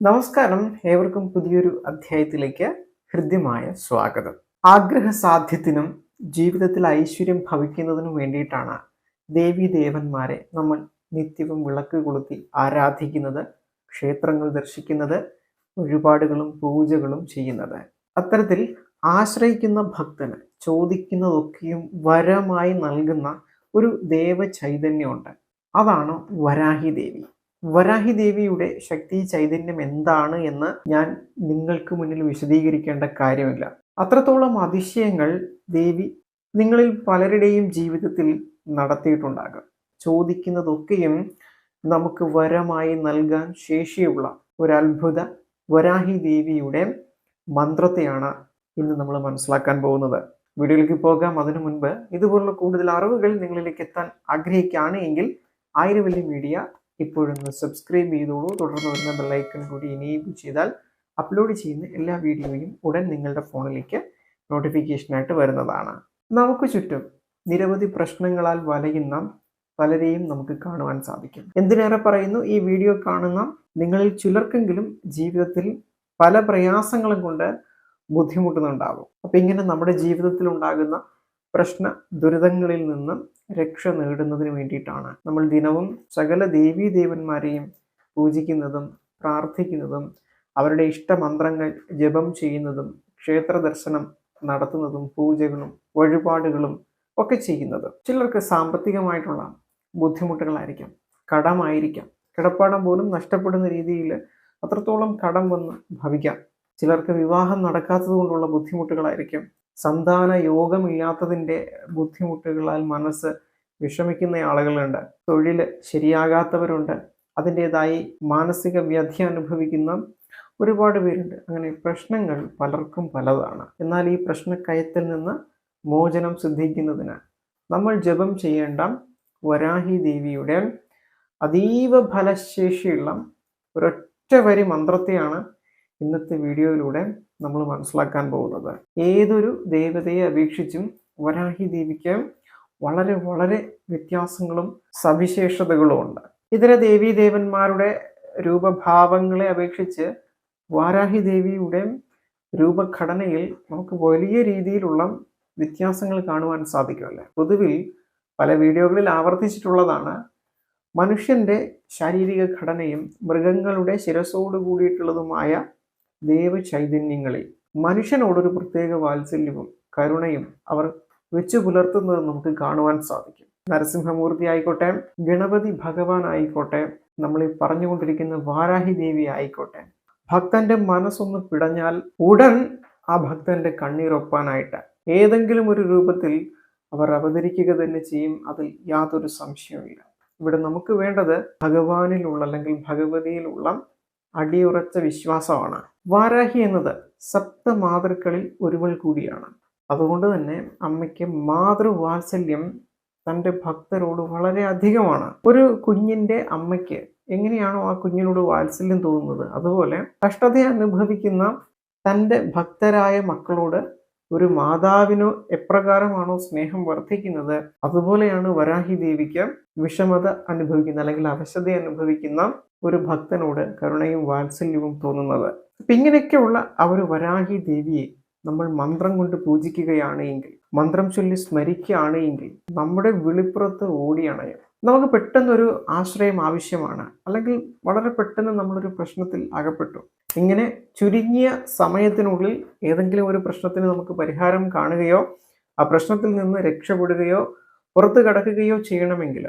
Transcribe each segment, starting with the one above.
നമസ്കാരം. ഏവർക്കും പുതിയൊരു അധ്യായത്തിലേക്ക് ഹൃദ്യമായ സ്വാഗതം. ആഗ്രഹ സാധ്യത്തിനും ജീവിതത്തിൽ ഐശ്വര്യം ഭവിക്കുന്നതിനും വേണ്ടിയിട്ടാണ് ദേവി ദേവന്മാരെ നമ്മൾ നിത്യവും വിളക്ക് കൊളുത്തി ആരാധിക്കുന്നത് ക്ഷേത്രങ്ങൾ ദർശിക്കുന്നത് വഴിപാടുകളും പൂജകളും ചെയ്യുന്നത്. അത്തരത്തിൽ ആശ്രയിക്കുന്ന ഭക്തന് ചോദിക്കുന്നതൊക്കെയും വരമായി നൽകുന്ന ഒരു ദേവ ചൈതന്യമുണ്ട് അതാണ് വരാഹി ദേവി. വരാഹി ദേവിയുടെ ശക്തി ചൈതന്യം എന്താണ് എന്ന് ഞാൻ നിങ്ങൾക്ക് മുന്നിൽ വിശദീകരിക്കേണ്ട കാര്യമില്ല. അത്രത്തോളം അതിശയങ്ങൾ ദേവി നിങ്ങളിൽ പലരുടെയും ജീവിതത്തിൽ നടത്തിയിട്ടുണ്ടാകാം. ചോദിക്കുന്നതൊക്കെയും നമുക്ക് വരമായി നൽകാൻ ശേഷിയുള്ള ഒരു അത്ഭുത വരാഹി ദേവിയുടെ മന്ത്രത്തെയാണ് ഇന്ന് നമ്മൾ മനസ്സിലാക്കാൻ പോകുന്നത്. വീഡിയോയിലേക്ക് പോകാം. അതിനു മുൻപ് ഇതുപോലുള്ള കൂടുതൽ അറിവുകൾ നിങ്ങളിലേക്ക് എത്താൻ ആഗ്രഹിക്കുകയാണ് എങ്കിൽ ആയിരവല്ലി മീഡിയ ഇപ്പോഴൊന്ന് സബ്സ്ക്രൈബ് ചെയ്തോളൂ. തുടർന്ന് വരുന്ന ബെല്ലൈക്കൺ കൂടി എനേബിൾ ചെയ്താൽ അപ്ലോഡ് ചെയ്യുന്ന എല്ലാ വീഡിയോയും ഉടൻ നിങ്ങളുടെ ഫോണിലേക്ക് നോട്ടിഫിക്കേഷനായിട്ട് വരുന്നതാണ്. നമുക്ക് ചുറ്റും നിരവധി പ്രശ്നങ്ങളാൽ വലയുന്ന പലരെയും നമുക്ക് കാണുവാൻ സാധിക്കും. എന്തിനേറെ പറയുന്നു? ഈ വീഡിയോ കാണുന്ന നിങ്ങളിൽ ചിലർക്കെങ്കിലും ജീവിതത്തിൽ പല പ്രയാസങ്ങളും കൊണ്ട് ബുദ്ധിമുട്ടുന്നുണ്ടാകും അപ്പം ഇങ്ങനെ നമ്മുടെ ജീവിതത്തിൽ ഉണ്ടാകുന്ന പ്രശ്ന ദുരിതങ്ങളിൽ നിന്ന് രക്ഷ നേടുന്നതിന് വേണ്ടിയിട്ടാണ്. നമ്മൾ ദിനവും സകല ദേവീ ദേവന്മാരെയും പൂജിക്കുന്നതും പ്രാർത്ഥിക്കുന്നതും അവരുടെ ഇഷ്ടമന്ത്രങ്ങൾ ജപം ചെയ്യുന്നതും ക്ഷേത്ര ദർശനം നടത്തുന്നതും പൂജകളും വഴിപാടുകളും ഒക്കെ ചെയ്യുന്നത് ചിലർക്ക് സാമ്പത്തികമായിട്ടുള്ള ബുദ്ധിമുട്ടുകളായിരിക്കാം കടമായിരിക്കാം. കിടപ്പാടം പോലും നഷ്ടപ്പെടുന്ന രീതിയിൽ അത്രത്തോളം കടം വന്ന് ഭവിക്കാം. ചിലർക്ക് വിവാഹം നടക്കാത്തത് കൊണ്ടുള്ള ബുദ്ധിമുട്ടുകളായിരിക്കും സന്താന യോഗമില്ലാത്തതിന്റെ ബുദ്ധിമുട്ടുകളാൽ മനസ്സ് വിഷമിക്കുന്ന ആളുകളുണ്ട്. തൊഴിൽ ശരിയാകാത്തവരുണ്ട്. അതിന്റെതായി മാനസിക വ്യഥ അനുഭവിക്കുന്ന ഒരുപാട് പേരുണ്ട്. അങ്ങനെ പ്രശ്നങ്ങൾ പലർക്കും പലതാണ്. എന്നാൽ ഈ പ്രശ്നക്കയത്തിൽ നിന്ന് മോചനം സിദ്ധിക്കുന്നതിന് നമ്മൾ ജപം ചെയ്യേണ്ട വരാഹി ദേവിയുടെ അതീവ ഫലശേഷിയുള്ള ഒരൊറ്റ വരി മന്ത്രത്തെയാണ് ഇന്നത്തെ വീഡിയോയിലൂടെ നമ്മൾ മനസ്സിലാക്കാൻ പോകുന്നത്. ഏതൊരു ദേവതയെ അപേക്ഷിച്ചും വരാഹി ദേവിക്ക് വളരെ വളരെ വ്യത്യാസങ്ങളും സവിശേഷതകളും ഉണ്ട്. ഇതര ദേവീ ദേവന്മാരുടെ രൂപഭാവങ്ങളെ അപേക്ഷിച്ച് വാരാഹി ദേവിയുടെ രൂപഘടനയിൽ നമുക്ക് വലിയ രീതിയിലുള്ള വ്യത്യാസങ്ങൾ കാണുവാൻ സാധിക്കുമല്ലേ? പൊതുവിൽ പല വീഡിയോകളിൽ ആവർത്തിച്ചിട്ടുള്ളതാണ് മനുഷ്യന്റെ ശാരീരിക ഘടനയും മൃഗങ്ങളുടെ ശിരസോട് കൂടിയിട്ടുള്ളതുമായ ദേവചൈതന്യങ്ങളിൽ മനുഷ്യനോടൊരു പ്രത്യേക വാത്സല്യവും കരുണയും അവർ വെച്ചു പുലർത്തുന്നത് നമുക്ക് കാണുവാൻ സാധിക്കും. നരസിംഹമൂർത്തി ആയിക്കോട്ടെ ഗണപതി ഭഗവാൻ ആയിക്കോട്ടെ നമ്മൾ ഈ പറഞ്ഞുകൊണ്ടിരിക്കുന്ന വാരാഹി ദേവി ആയിക്കോട്ടെ ഭക്തന്റെ മനസ്സൊന്ന് പിടഞ്ഞാൽ ഉടൻ ആ ഭക്തന്റെ കണ്ണീരൊപ്പാനായിട്ട് ഏതെങ്കിലും ഒരു രൂപത്തിൽ അവർ അവതരിക്കുക തന്നെ ചെയ്യും അതിൽ യാതൊരു സംശയവുമില്ല. ഇവിടെ നമുക്ക് വേണ്ടത് ഭഗവാനിലുള്ള അല്ലെങ്കിൽ ഭഗവതിയിലുള്ള അടിയുറച്ച വിശ്വാസമാണ്. വാരാഹി എന്നത് സപ്തമാതൃക്കളിൽ ഒരുവൾ കൂടിയാണ്. അതുകൊണ്ട് തന്നെ അമ്മയ്ക്ക് മാതൃവാത്സല്യം തന്റെ ഭക്തരോട് വളരെ അധികമാണ്. ഒരു കുഞ്ഞിന്റെ അമ്മയ്ക്ക് എങ്ങനെയാണോ ആ കുഞ്ഞിനോട് വാത്സല്യം തോന്നുന്നത് അതുപോലെ കഷ്ടത അനുഭവിക്കുന്ന തന്റെ ഭക്തരായ മക്കളോട് ഒരു മാതാവിനോ എപ്രകാരമാണോ സ്നേഹം വർദ്ധിക്കുന്നത് അതുപോലെയാണ് വരാഹി ദേവിക്ക് വിഷമത അനുഭവിക്കുന്ന അല്ലെങ്കിൽ അവശത അനുഭവിക്കുന്ന ഒരു ഭക്തനോട് കരുണയും വാത്സല്യവും തോന്നുന്നത്. അപ്പൊ ഇങ്ങനെയൊക്കെയുള്ള ആ ഒരു വരാഹി ദേവിയെ നമ്മൾ മന്ത്രം കൊണ്ട് പൂജിക്കുകയാണ് എങ്കിൽ മന്ത്രം ചൊല്ലി സ്മരിക്കുകയാണ് എങ്കിൽ നമ്മുടെ വിളിപ്പുറത്ത് ഓടിയണയും നമുക്ക് പെട്ടെന്നൊരു ആശ്രയം ആവശ്യമാണ്. അല്ലെങ്കിൽ വളരെ പെട്ടെന്ന് നമ്മളൊരു പ്രശ്നത്തിൽ അകപ്പെട്ടു. ഇങ്ങനെ ചുരുങ്ങിയ സമയത്തിനുള്ളിൽ ഏതെങ്കിലും ഒരു പ്രശ്നത്തിന് നമുക്ക് പരിഹാരം കാണുകയോ ആ പ്രശ്നത്തിൽ നിന്ന് രക്ഷപ്പെടുകയോ പുറത്തു കടക്കുകയോ ചെയ്യണമെങ്കിൽ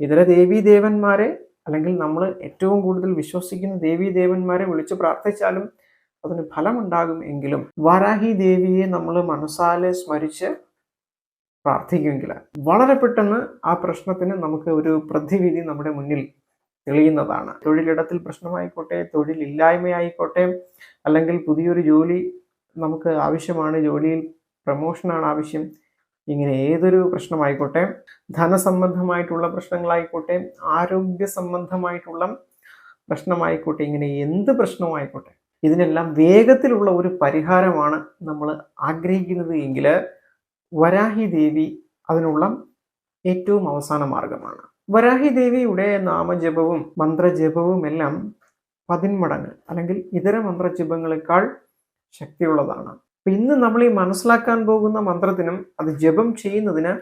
ഇതര ദേവീദേവന്മാരെ അല്ലെങ്കിൽ നമ്മൾ ഏറ്റവും കൂടുതൽ വിശ്വസിക്കുന്ന ദേവീ ദേവന്മാരെ വിളിച്ചു പ്രാർത്ഥിച്ചാലും അതിന് ഫലമുണ്ടാകും എങ്കിലും വാരാഹി ദേവിയെ നമ്മൾ മനസ്സാലെ സ്മരിച്ച് പ്രാർത്ഥിക്കുമെങ്കിൽ വളരെ പെട്ടെന്ന് ആ പ്രശ്നത്തിന് നമുക്ക് ഒരു പ്രതിവിധി നമ്മുടെ മുന്നിൽ തെളിയുന്നതാണ്. തൊഴിലിടത്തിൽ പ്രശ്നമായിക്കോട്ടെ തൊഴിലില്ലായ്മയായിക്കോട്ടെ അല്ലെങ്കിൽ പുതിയൊരു ജോലി നമുക്ക് ആവശ്യമാണ് ജോലിയിൽ പ്രമോഷനാണ് ആവശ്യം ഇങ്ങനെ ഏതൊരു പ്രശ്നമായിക്കോട്ടെ ധനസംബന്ധമായിട്ടുള്ള പ്രശ്നങ്ങളായിക്കോട്ടെ ആരോഗ്യ സംബന്ധമായിട്ടുള്ള പ്രശ്നമായിക്കോട്ടെ ഇങ്ങനെ എന്ത് പ്രശ്നമായിക്കോട്ടെ ഇതിനെല്ലാം വേഗത്തിലുള്ള ഒരു പരിഹാരമാണ് നമ്മൾ ആഗ്രഹിക്കുന്നത് എങ്കിൽ വരാഹി ദേവി അതിനുള്ള ഏറ്റവും അവസാന മാർഗമാണ്. വരാഹി ദേവിയുടെ നാമജപവും മന്ത്രജപവും എല്ലാം പതിന്മടങ്ങ് അല്ലെങ്കിൽ ഇതര മന്ത്രജപങ്ങളെക്കാൾ ശക്തിയുള്ളതാണ്. അപ്പൊ ഇന്ന് നമ്മൾ ഈ മനസ്സിലാക്കാൻ പോകുന്ന മന്ത്രത്തിനും അത് ജപം ചെയ്യുന്നതിന്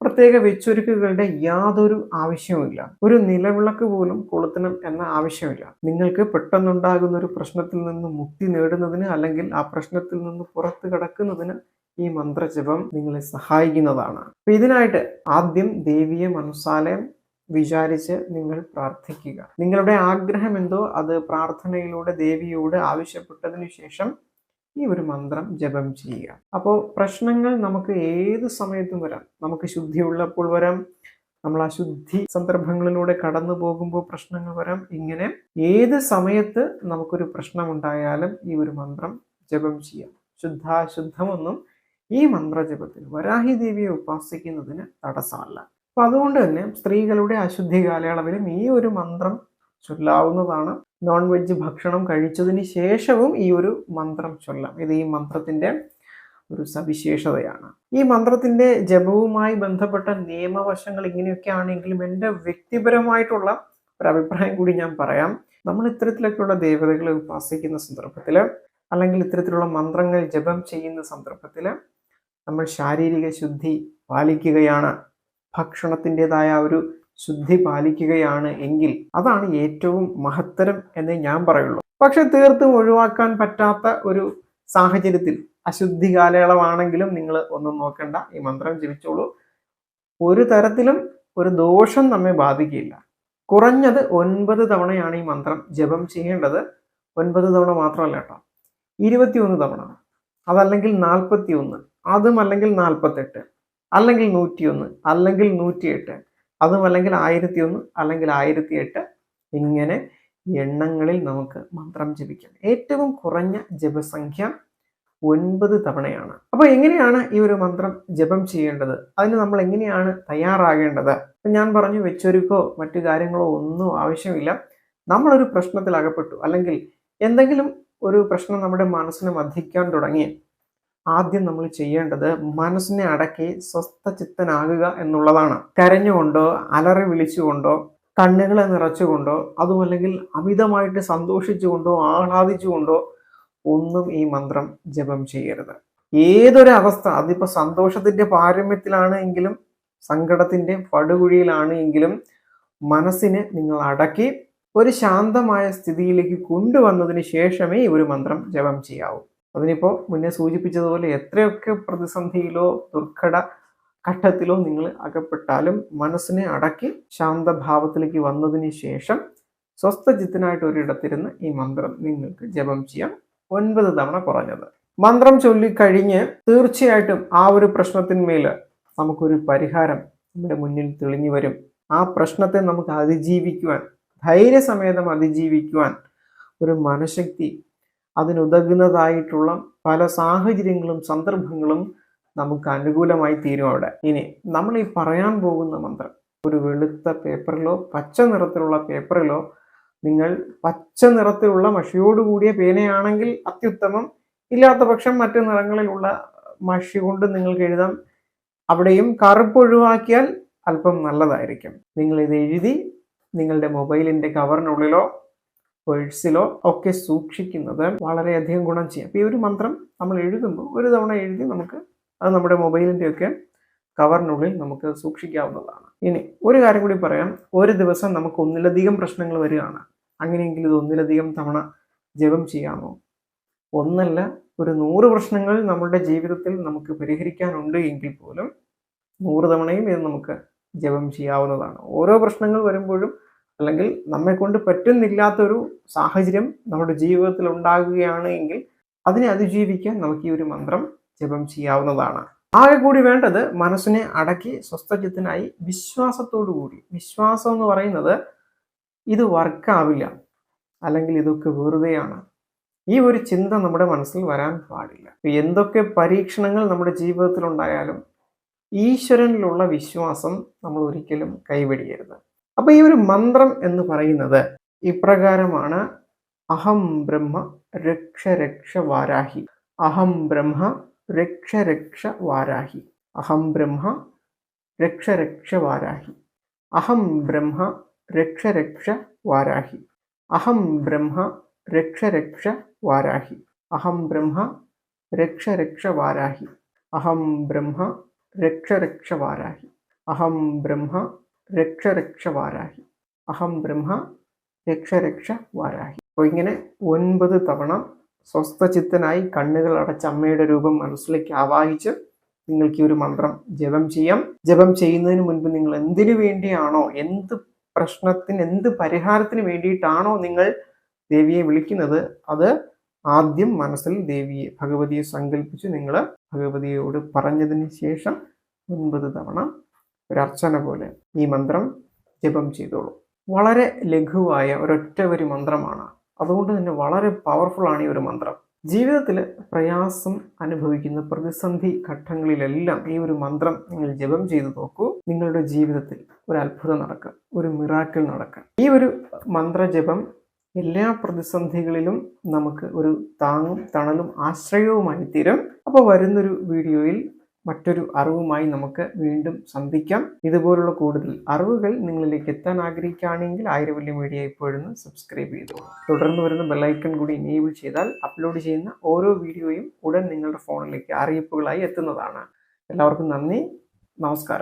പ്രത്യേക വെച്ചൊരുക്കുകളുടെ യാതൊരു ആവശ്യവുമില്ല. ഒരു നിലവിളക്ക് പോലും കൊളുത്തണം എന്ന ആവശ്യമില്ല. നിങ്ങൾക്ക് പെട്ടെന്നുണ്ടാകുന്ന ഒരു പ്രശ്നത്തിൽ നിന്ന് മുക്തി നേടുന്നതിന് അല്ലെങ്കിൽ ആ പ്രശ്നത്തിൽ നിന്ന് പുറത്തു കടക്കുന്നതിന് ഈ മന്ത്രജപം നിങ്ങളെ സഹായിക്കുന്നതാണ്. അപ്പൊ ഇതിനായിട്ട് ആദ്യം ദേവിയെ മനസ്സാലയം വിചാരിച്ച് നിങ്ങൾ പ്രാർത്ഥിക്കുക. നിങ്ങളുടെ ആഗ്രഹം എന്തോ? അത് പ്രാർത്ഥനയിലൂടെ ദേവിയോട് ആവശ്യപ്പെട്ടതിനു ശേഷം ഈ ഒരു മന്ത്രം ജപം ചെയ്യുക. അപ്പോൾ പ്രശ്നങ്ങൾ നമുക്ക് ഏത് സമയത്തും വരാം. നമുക്ക് ശുദ്ധി ഉള്ളപ്പോൾ വരാം. നമ്മൾ അശുദ്ധി സന്ദർഭങ്ങളിലൂടെ കടന്നു പോകുമ്പോൾ പ്രശ്നങ്ങൾ വരാം. ഇങ്ങനെ ഏത് സമയത്ത് നമുക്കൊരു പ്രശ്നം ഉണ്ടായാലും ഈ ഒരു മന്ത്രം ജപം ചെയ്യാം. ശുദ്ധാശുദ്ധമൊന്നും ഈ മന്ത്രജപത്തിൽ വരാഹി ദേവിയെ ഉപാസിക്കുന്നതിന് തടസ്സമല്ല. അപ്പൊ അതുകൊണ്ട് തന്നെ സ്ത്രീകളുടെ അശുദ്ധി കാലയളവിലും ഈ ഒരു മന്ത്രം ചൊല്ലാവുന്നതാണ്. നോൺ വെജ് ഭക്ഷണം കഴിച്ചതിന് ശേഷവും ഈ ഒരു മന്ത്രം ചൊല്ലാം. ഇത് ഈ മന്ത്രത്തിന്റെ ഒരു സവിശേഷതയാണ്. ഈ മന്ത്രത്തിന്റെ ജപവുമായി ബന്ധപ്പെട്ട നിയമവശങ്ങൾ ഇങ്ങനെയൊക്കെ ആണെങ്കിലും എന്റെ വ്യക്തിപരമായിട്ടുള്ള ഒരു അഭിപ്രായം കൂടി ഞാൻ പറയാം. നമ്മൾ ഇത്തരത്തിലൊക്കെയുള്ള ദേവതകളെ ഉപാസിക്കുന്ന സന്ദർഭത്തിൽ അല്ലെങ്കിൽ ഇത്തരത്തിലുള്ള മന്ത്രങ്ങൾ ജപം ചെയ്യുന്ന സന്ദർഭത്തിൽ നമ്മൾ ശാരീരിക ശുദ്ധി പാലിക്കുകയാണ്. ഭക്ഷണത്തിന്റെതായ ഒരു ശുദ്ധി പാലിക്കുകയാണ് എങ്കിൽ അതാണ് ഏറ്റവും മഹത്തരം എന്നേ ഞാൻ പറയുള്ളൂ. പക്ഷെ തീർത്തും ഒഴിവാക്കാൻ പറ്റാത്ത ഒരു സാഹചര്യത്തിൽ അശുദ്ധി കാലയളവാണെങ്കിലും നിങ്ങൾ ഒന്നും നോക്കണ്ട. ഈ മന്ത്രം ജപിച്ചോളൂ. ഒരു തരത്തിലും ഒരു ദോഷം നമ്മെ ബാധിക്കില്ല. കുറഞ്ഞത് ഒൻപത് തവണയാണ് ഈ മന്ത്രം ജപം ചെയ്യേണ്ടത്. ഒൻപത് തവണ മാത്രമല്ല കേട്ടോ. ഇരുപത്തിയൊന്ന് തവണ. അതല്ലെങ്കിൽ നാൽപ്പത്തി ഒന്ന് അതും അല്ലെങ്കിൽ നാൽപ്പത്തെട്ട് അല്ലെങ്കിൽ നൂറ്റിയൊന്ന് അല്ലെങ്കിൽ നൂറ്റിയെട്ട് അതും അല്ലെങ്കിൽ ആയിരത്തി ഒന്ന് അല്ലെങ്കിൽ ആയിരത്തി എട്ട് ഇങ്ങനെ എണ്ണങ്ങളിൽ നമുക്ക് മന്ത്രം ജപിക്കാം. ഏറ്റവും കുറഞ്ഞ ജപസംഖ്യ ഒൻപത് തവണയാണ്. അപ്പോൾ എങ്ങനെയാണ് ഈ ഒരു മന്ത്രം ജപം ചെയ്യേണ്ടത്? അതിന് നമ്മൾ എങ്ങനെയാണ് തയ്യാറാകേണ്ടത്? ഞാൻ പറഞ്ഞു വെച്ചൊരുക്കോ മറ്റു കാര്യങ്ങളോ ഒന്നും ആവശ്യമില്ല. നമ്മളൊരു പ്രശ്നത്തിൽ അകപ്പെട്ടു അല്ലെങ്കിൽ എന്തെങ്കിലും ഒരു പ്രശ്നം നമ്മുടെ മനസ്സിനെ വധിക്കാൻ തുടങ്ങി. ആദ്യം നമ്മൾ ചെയ്യേണ്ടത് മനസ്സിനെ അടക്കി സ്വസ്ഥ സ്വസ്ഥചിത്തനാകുക എന്നുള്ളതാണ്. കരഞ്ഞുകൊണ്ടോ അലറി വിളിച്ചുകൊണ്ടോ കണ്ണുകളെ നിറച്ചുകൊണ്ടോ അതുമല്ലെങ്കിൽ അമിതമായിട്ട് സന്തോഷിച്ചുകൊണ്ടോ ആഹ്ലാദിച്ചുകൊണ്ടോ ഒന്നും ഈ മന്ത്രം ജപം ചെയ്യരുത്. ഏതൊരു അവസ്ഥ അതിപ്പോ സന്തോഷത്തിന്റെ പാരമ്യത്തിലാണ് എങ്കിലും സങ്കടത്തിന്റെ പടുകുഴിയിലാണ് എങ്കിലും മനസ്സിനെ നിങ്ങൾ അടക്കി ഒരു ശാന്തമായ സ്ഥിതിയിലേക്ക് കൊണ്ടുവന്നതിന് ശേഷമേ ഒരു മന്ത്രം ജപം ചെയ്യാവൂ. അതിനിപ്പോൾ മുന്നേ സൂചിപ്പിച്ചതുപോലെ എത്രയൊക്കെ പ്രതിസന്ധിയിലോ ദുർഘട ഘട്ടത്തിലോ നിങ്ങൾ അകപ്പെട്ടാലും മനസ്സിനെ അടക്കി ശാന്തഭാവത്തിലേക്ക് വന്നതിന് ശേഷം സ്വസ്ഥചിത്തനായിട്ട് ഒരിടത്തിരുന്ന് ഈ മന്ത്രം നിങ്ങൾക്ക് ജപം ചെയ്യാം. ഒൻപത് തവണ കുറഞ്ഞത്. മന്ത്രം ചൊല്ലിക്കഴിഞ്ഞ് തീർച്ചയായിട്ടും ആ ഒരു പ്രശ്നത്തിന്മേൽ നമുക്കൊരു പരിഹാരം നമ്മുടെ മുന്നിൽ തെളിഞ്ഞു വരും. ആ പ്രശ്നത്തെ നമുക്ക് അതിജീവിക്കുവാൻ ധൈര്യസമേതം അതിജീവിക്കുവാൻ ഒരു മനഃശക്തി അതിനുതകുന്നതായിട്ടുള്ള പല സാഹചര്യങ്ങളും സന്ദർഭങ്ങളും നമുക്ക് അനുകൂലമായി തീരും അവിടെ. ഇനി നമ്മൾ ഈ പറയാൻ പോകുന്ന മന്ത്രം ഒരു വെളുത്ത പേപ്പറിലോ പച്ച നിറത്തിലുള്ള പേപ്പറിലോ നിങ്ങൾ പച്ച നിറത്തിലുള്ള മഷിയോടുകൂടിയ പേനയാണെങ്കിൽ അത്യുത്തമം. ഇല്ലാത്ത പക്ഷം മറ്റു നിറങ്ങളിലുള്ള മഷി കൊണ്ട് നിങ്ങൾക്ക് എഴുതാം. അവിടെയും കറുപ്പ് ഒഴിവാക്കിയാൽ അല്പം നല്ലതായിരിക്കും. നിങ്ങൾ ഇത് എഴുതി നിങ്ങളുടെ മൊബൈലിന്റെ കവറിനുള്ളിലോ പേഴ്സിലോ ഒക്കെ സൂക്ഷിക്കുന്നത് വളരെയധികം ഗുണം ചെയ്യും. അപ്പോൾ ഈ ഒരു മന്ത്രം നമ്മൾ എഴുതുമ്പോൾ ഒരു തവണ എഴുതി നമുക്ക് അത് നമ്മുടെ മൊബൈലിന്റെയൊക്കെ കവറിനുള്ളിൽ നമുക്ക് സൂക്ഷിക്കാവുന്നതാണ്. ഇനി ഒരു കാര്യം കൂടി പറയാം. ഒരു ദിവസം നമുക്ക് ഒന്നിലധികം പ്രശ്നങ്ങൾ വരികയാണ്. അങ്ങനെയെങ്കിൽ ഇത് ഒന്നിലധികം തവണ ജപം ചെയ്യാമോ? ഒന്നല്ല ഒരു നൂറ് പ്രശ്നങ്ങൾ നമ്മുടെ ജീവിതത്തിൽ നമുക്ക് പരിഹരിക്കാനുണ്ട് എങ്കിൽ പോലും നൂറ് തവണയും ഇത് നമുക്ക് ജപം ചെയ്യാവുന്നതാണ്. ഓരോ പ്രശ്നങ്ങൾ വരുമ്പോഴും അല്ലെങ്കിൽ നമ്മെ കൊണ്ട് പറ്റുന്നില്ലാത്തൊരു സാഹചര്യം നമ്മുടെ ജീവിതത്തിൽ ഉണ്ടാകുകയാണ് എങ്കിൽ അതിനെ അതിജീവിക്കാൻ നമുക്ക് ഈ ഒരു മന്ത്രം ജപം ചെയ്യാവുന്നതാണ്. ആകെ കൂടി വേണ്ടത് മനസ്സിനെ അടക്കി സ്വസ്ഥചിത്തനായി വിശ്വാസത്തോടു കൂടി. വിശ്വാസം എന്ന് പറയുന്നത് ഇത് വർക്കാവില്ല അല്ലെങ്കിൽ ഇതൊക്കെ വെറുതെയാണ്. ഈ ഒരു ചിന്ത നമ്മുടെ മനസ്സിൽ വരാൻ പാടില്ല. എന്തൊക്കെ പരീക്ഷണങ്ങൾ നമ്മുടെ ജീവിതത്തിൽ ഉണ്ടായാലും ഈശ്വരനിലുള്ള വിശ്വാസം നമ്മൾ ഒരിക്കലും കൈവെടിയരുത്. അപ്പൊ ഈ ഒരു മന്ത്രം എന്ന് പറയുന്നത് ഇപ്രകാരമാണ്. അഹം ബ്രഹ്മ രക്ഷ രക്ഷ വാരാഹി. അഹം ബ്രഹ്മ രക്ഷ രക്ഷ വാരാഹി. അഹം ബ്രഹ്മ രക്ഷ രക്ഷ വാരാഹി. അഹം ബ്രഹ്മ രക്ഷ രക്ഷ വാരാഹി. അഹം ബ്രഹ്മ രക്ഷ രക്ഷ വാരാഹി. അഹം ബ്രഹ്മ രക്ഷ രക്ഷ വാരാഹി. അഹം ബ്രഹ്മ രക്ഷ രക്ഷ വാരാഹി. അഹം ബ്രഹ്മ രക്ഷ രക്ഷ വാരാഹി അഹം ബ്രഹ്മ രക്ഷ രക്ഷ വാരാഹി അപ്പോൾ ഇങ്ങനെ ഒൻപത് തവണ സ്വസ്ഥചിത്തനായി കണ്ണുകൾ അടച്ച അമ്മയുടെ രൂപം മനസ്സിലേക്ക് ആവാഹിച്ച് നിങ്ങൾക്ക് ഈ ഒരു മന്ത്രം ജപം ചെയ്യാം. ജപം ചെയ്യുന്നതിന് മുൻപ് നിങ്ങൾ എന്തിനു വേണ്ടിയാണോ എന്ത് പ്രശ്നത്തിന് എന്ത് പരിഹാരത്തിന് വേണ്ടിയിട്ടാണോ നിങ്ങൾ ദേവിയെ വിളിക്കുന്നത് അത് ആദ്യം മനസ്സിൽ ദേവിയെ ഭഗവതിയെ സങ്കല്പിച്ച് നിങ്ങൾ ഭഗവതിയോട് പറഞ്ഞതിന് ശേഷം ഒൻപത് തവണ ഒരു അർച്ചന പോലെ ഈ മന്ത്രം ജപം ചെയ്തോളൂ. വളരെ ലഘുവായ ഒരൊറ്റ ഒരു മന്ത്രമാണ്. അതുകൊണ്ട് തന്നെ വളരെ പവർഫുൾ ആണ് ഈ ഒരു മന്ത്രം. ജീവിതത്തിൽ പ്രയാസം അനുഭവിക്കുന്ന പ്രതിസന്ധി ഘട്ടങ്ങളിലെല്ലാം ഈ ഒരു മന്ത്രം നിങ്ങൾ ജപം ചെയ്തു നോക്കൂ. നിങ്ങളുടെ ജീവിതത്തിൽ ഒരു അത്ഭുതം നടക്കുക ഒരു മിറാക്കിൾ നടക്കുക ഈ ഒരു മന്ത്രജപം എല്ലാ പ്രതിസന്ധികളിലും നമുക്ക് ഒരു താങ്ങും തണലും ആശ്രയവുമായി തീരും അപ്പോൾ വരുന്നൊരു വീഡിയോയിൽ മറ്റൊരു അറിവുമായി നമുക്ക് വീണ്ടും സന്ധിക്കാം. ഇതുപോലുള്ള കൂടുതൽ അറിവുകൾ നിങ്ങളിലേക്ക് എത്താൻ ആഗ്രഹിക്കുകയാണെങ്കിൽ ആയിരവല്യ മീഡിയ ഇപ്പോഴൊന്ന് സബ്സ്ക്രൈബ് ചെയ്തോളൂ തുടർന്ന് വരുന്ന ബെല്ലൈക്കൺ കൂടി എനേബിൾ ചെയ്താൽ അപ്ലോഡ് ചെയ്യുന്ന ഓരോ വീഡിയോയും ഉടൻ നിങ്ങളുടെ ഫോണിലേക്ക് അറിയിപ്പുകളായി എത്തുന്നതാണ്. എല്ലാവർക്കും നന്ദി. നമസ്കാരം.